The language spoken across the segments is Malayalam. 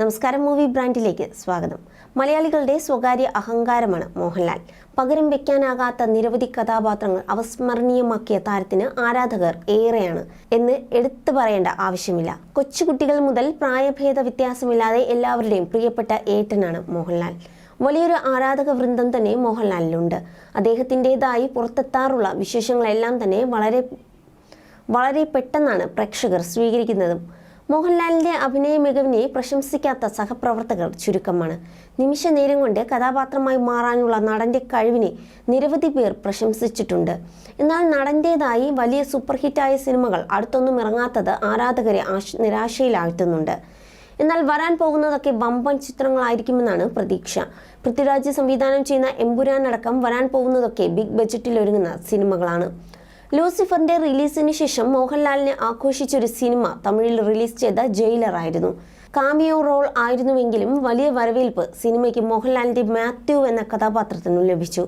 നമസ്കാരം മൂവി ബ്രാൻഡിലേക്ക് സ്വാഗതം. മലയാളികളുടെ സ്വകാര്യ അഹങ്കാരമാണ് മോഹൻലാൽ. പകരം വെക്കാനാകാത്ത നിരവധി കഥാപാത്രങ്ങൾ അവസ്മരണീയമാക്കിയ താരത്തിന് ആരാധകർ ഏറെയാണ് എന്ന് എടുത്തു പറയേണ്ട ആവശ്യമില്ല. കൊച്ചുകുട്ടികൾ മുതൽ പ്രായഭേദ വ്യത്യാസമില്ലാതെ എല്ലാവരുടെയും പ്രിയപ്പെട്ട ഏട്ടനാണ് മോഹൻലാൽ. വലിയൊരു ആരാധക വൃന്ദം തന്നെ മോഹൻലാലിലുണ്ട്. അദ്ദേഹത്തിന്റെതായി പുറത്തെത്താറുള്ള വിശേഷങ്ങളെല്ലാം തന്നെ വളരെ വളരെ പെട്ടെന്നാണ് പ്രേക്ഷകർ സ്വീകരിക്കുന്നതും മോഹൻലാലിന്റെ അഭിനയ മികവിനെ പ്രശംസിക്കാത്ത സഹപ്രവർത്തകർ ചുരുക്കമാണ്. നിമിഷ നേരം കൊണ്ട് കഥാപാത്രമായി മാറാനുള്ള നടന്റെ കഴിവിനെ നിരവധി പേർ പ്രശംസിച്ചിട്ടുണ്ട്. എന്നാൽ നടന്റേതായി വലിയ സൂപ്പർ ഹിറ്റായ സിനിമകൾ അടുത്തൊന്നും ഇറങ്ങാത്തത് ആരാധകരെ ആശ നിരാശയിലാഴ്ത്തുന്നുണ്ട്. എന്നാൽ വരാൻ പോകുന്നതൊക്കെ വമ്പൻ ചിത്രങ്ങളായിരിക്കുമെന്നാണ് പ്രതീക്ഷ. പൃഥ്വിരാജ് സംവിധാനം ചെയ്യുന്ന എമ്പുരാൻ അടക്കം വരാൻ പോകുന്നതൊക്കെ ബിഗ് ബജറ്റിൽ ഒരുങ്ങുന്ന സിനിമകളാണ്. ലൂസിഫറിന്റെ റിലീസിന് ശേഷം മോഹൻലാലിനെ ആഘോഷിച്ചൊരു സിനിമ തമിഴിൽ റിലീസ് ചെയ്ത ജയിലർ ആയിരുന്നു കാമിയോ റോൾ ആയിരുന്നുവെങ്കിലും വലിയ വരവേൽപ്പ് സിനിമയ്ക്ക് മോഹൻലാലിന്റെ മാത്യു എന്ന കഥാപാത്രത്തിനും ലഭിച്ചു.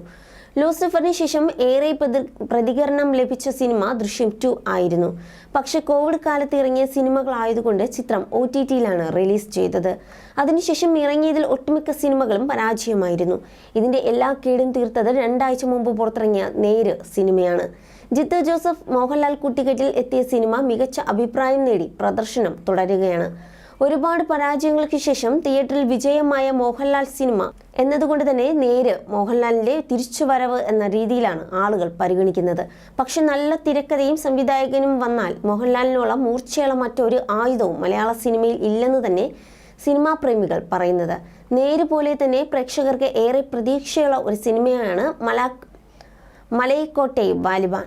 ലൂസിഫറിന് ശേഷം ഏറെ പ്രതി- പ്രതികരണം ലഭിച്ച സിനിമ ദൃശ്യം ടു ആയിരുന്നു. പക്ഷെ കോവിഡ് കാലത്ത് ഇറങ്ങിയ സിനിമകളായതുകൊണ്ട് ചിത്രം ഒ ടി ടിയിലാണ് റിലീസ് ചെയ്തത്. അതിനുശേഷം ഇറങ്ങിയതിൽ ഒട്ടുമിക്ക സിനിമകളും പരാജയമായിരുന്നു. ഇതിന്റെ എല്ലാ കേടും തീർത്തത് രണ്ടാഴ്ച മുമ്പ് പുറത്തിറങ്ങിയ നേര് സിനിമയാണ്. ജിത്തു ജോസഫ് മോഹൻലാൽ കുട്ടിക്കെട്ടിൽ എത്തിയ സിനിമ മികച്ച അഭിപ്രായം നേടി പ്രദർശനം തുടരുകയാണ്. ഒരുപാട് പരാജയങ്ങൾക്ക് ശേഷം തിയേറ്ററിൽ വിജയമായ മോഹൻലാൽ സിനിമ എന്നതുകൊണ്ട് തന്നെ നേര് മോഹൻലാലിന്റെ തിരിച്ചുവരവ് എന്ന രീതിയിലാണ് ആളുകൾ പരിഗണിക്കുന്നത്. പക്ഷെ നല്ല തിരക്കഥയും സംവിധായകനും വന്നാൽ മോഹൻലാലിനുള്ള മൂർച്ചയുള്ള മറ്റൊരു ആയുധവും മലയാള സിനിമയിൽ ഇല്ലെന്ന് തന്നെ സിനിമാ പ്രേമികൾ പറയുന്നത്. നേര് പോലെ തന്നെ പ്രേക്ഷകർക്ക് ഏറെ പ്രതീക്ഷയുള്ള ഒരു സിനിമയാണ് മലാ മലയക്കോട്ടെ വാലിബാൻ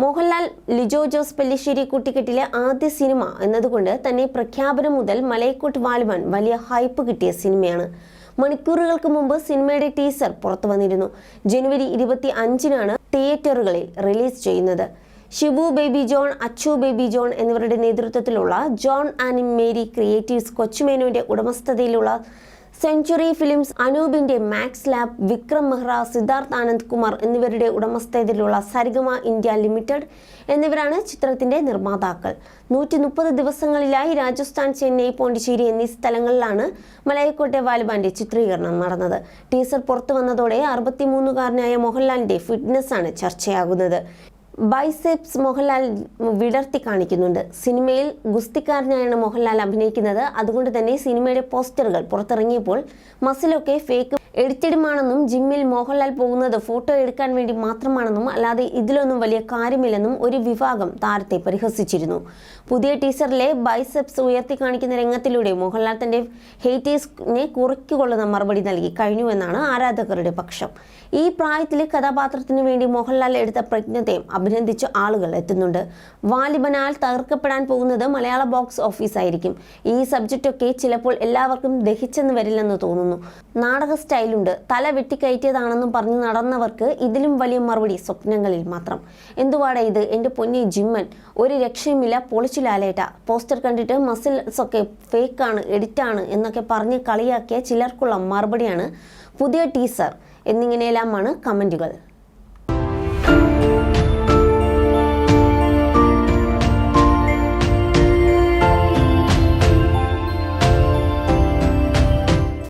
മോഹൻലാൽ ലിജോ ജോസ് പെല്ലിശ്ശേരി കുട്ടിക്കെട്ടിലെ ആദ്യ സിനിമ എന്നതുകൊണ്ട് തന്നെ പ്രഖ്യാപനം മുതൽ മലയക്കോട്ട് വാലിബാൻ വലിയ ഹൈപ്പ് കിട്ടിയ സിനിമയാണ്. മണിക്കൂറുകൾക്ക് മുമ്പ് സിനിമയുടെ ടീസർ പുറത്തു വന്നിരുന്നു. ജനുവരി ഇരുപത്തി അഞ്ചിനാണ് തിയേറ്ററുകളിൽ റിലീസ് ചെയ്യുന്നത്. Shibu baby John Achu baby John എന്നിവരുടെ നേതൃത്വത്തിലുള്ള ജോൺ ആൻഡ് മേരി ക്രിയേറ്റീവ്സ് കൊച്ചുമേനുവിന്റെ ഉടമസ്ഥതയിലുള്ള സെഞ്ചുറി ഫിലിംസ് അനൂപിന്റെ മാക്സ് ലാബ് വിക്രം മെഹ്റ സിദ്ധാർത്ഥ് ആനന്ദ് കുമാർ എന്നിവരുടെ ഉടമസ്ഥതയിലുള്ള സരിഗമ ഇന്ത്യ ലിമിറ്റഡ് എന്നിവരാണ് ചിത്രത്തിന്റെ നിർമ്മാതാക്കൾ. നൂറ്റി മുപ്പത് ദിവസങ്ങളിലായി രാജസ്ഥാൻ ചെന്നൈ പോണ്ടിച്ചേരി എന്നീ സ്ഥലങ്ങളിലാണ് മലയക്കോട്ടെ വാലിബാന്റെ ചിത്രീകരണം നടന്നത്. ടീസർ പുറത്തു വന്നതോടെ അറുപത്തിമൂന്നുകാരനായ മോഹൻലാലിന്റെ ഫിറ്റ്നസ് ആണ് ചർച്ചയാകുന്നത്. ബൈസെപ്സ് മോഹൻലാൽ വിടർത്തി കാണിക്കുന്നുണ്ട്. സിനിമയിൽ ഗുസ്തിക്കാരനായാണ് മോഹൻലാൽ അഭിനയിക്കുന്നത്. അതുകൊണ്ട് തന്നെ സിനിമയുടെ പോസ്റ്ററുകൾ പുറത്തിറങ്ങിയപ്പോൾ മസിലൊക്കെ ഫേക്ക് എഡിറ്റഡുമാണെന്നും ജിമ്മിൽ മോഹൻലാൽ പോകുന്നത് ഫോട്ടോ എടുക്കാൻ വേണ്ടി മാത്രമാണെന്നും അല്ലാതെ ഇതിലൊന്നും വലിയ കാര്യമില്ലെന്നും ഒരു വിഭാഗം താരത്തെ പരിഹസിച്ചിരുന്നു. പുതിയ ടീസറിലെ ബൈസെപ്സ് ഉയർത്തി കാണിക്കുന്ന രംഗത്തിലൂടെ മോഹൻലാൽ തന്റെ ഹേറ്റേഴ്സിനെ കുറയ്ക്കുകൊള്ളുന്ന മറുപടി നൽകി കഴിഞ്ഞുവെന്നാണ് ആരാധകരുടെ പക്ഷം. ഈ പ്രായത്തിലെ കഥാപാത്രത്തിന് വേണ്ടി മോഹൻലാൽ എടുത്ത പ്രജ്ഞതയും അഭിനന്ദിച്ച് ആളുകൾ എത്തുന്നുണ്ട്. വാലിബനാൽ തകർക്കപ്പെടാൻ പോകുന്നത് മലയാള ബോക്സ് ഓഫീസായിരിക്കും. ഈ സബ്ജക്റ്റൊക്കെ ചിലപ്പോൾ എല്ലാവർക്കും ദഹിച്ചെന്ന് വരില്ലെന്ന് തോന്നുന്നു. നാടക സ്റ്റൈലുണ്ട് തല വെട്ടിക്കയറ്റിയതാണെന്നും പറഞ്ഞ് നടന്നവർക്ക് ഇതിലും വലിയ മറുപടി സ്വപ്നങ്ങളിൽ മാത്രം. എന്തുവാടാ ഇത്? എന്റെ പൊന്നി ജിമ്മൻ ഒരു രക്ഷയുമില്ല പൊളിച്ചു ലാലേട്ട പോസ്റ്റർ കണ്ടിട്ട് മസിൽസ് ഒക്കെ ഫേക്കാണ് എഡിറ്റാണ് എന്നൊക്കെ പറഞ്ഞ് കളിയാക്കിയ ചിലർക്കുള്ള മറുപടിയാണ് പുതിയ ടീസർ എന്നിങ്ങനെയെല്ലാമാണ് കമന്റുകൾ